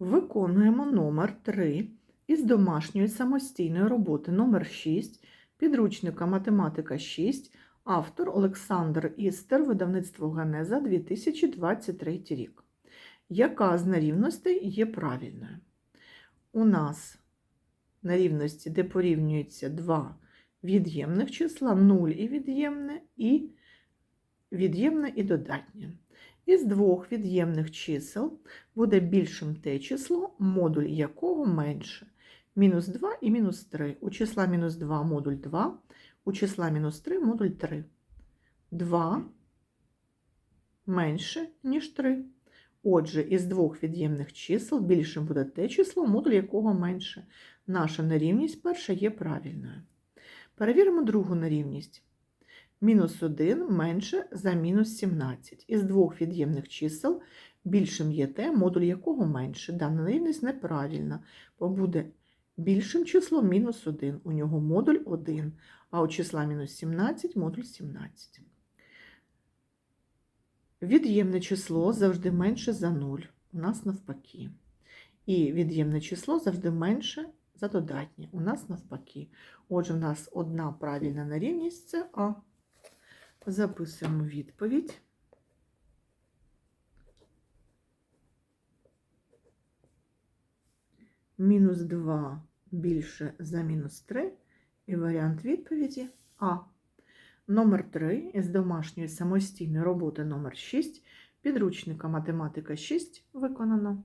Виконуємо номер 3 із домашньої самостійної роботи номер 6 підручника Математика 6, автор Олександр Істер, видавництво Генеза 2023 рік. Яка з нерівностей є правильною? У нас на рівності, де порівнюються два від'ємних числа, 0 і від'ємне, і від'ємне і додатнє. Із двох від'ємних чисел буде більшим те число, модуль якого менше. Мінус 2 і мінус 3. У числа мінус 2 модуль 2, у числа мінус 3 модуль 3. 2 менше, ніж 3. Отже, із двох від'ємних чисел більшим буде те число, модуль якого менше. Наша нерівність перша є правильною. Перевіримо другу нерівність. Мінус 1 менше за мінус 17. Із двох від'ємних чисел більшим є те, модуль якого менше. Дана нерівність неправильна, бо буде більшим числом мінус 1. У нього модуль 1, а у числа мінус 17 модуль 17. Від'ємне число завжди менше за 0. У нас навпаки. І від'ємне число завжди менше за додатнє. У нас навпаки. Отже, у нас одна правильна нерівність це А. Записуємо відповідь. Мінус 2 більше за мінус 3. І варіант відповіді А. Номер 3 із домашньої самостійної роботи номер 6 підручника математика 6 виконано.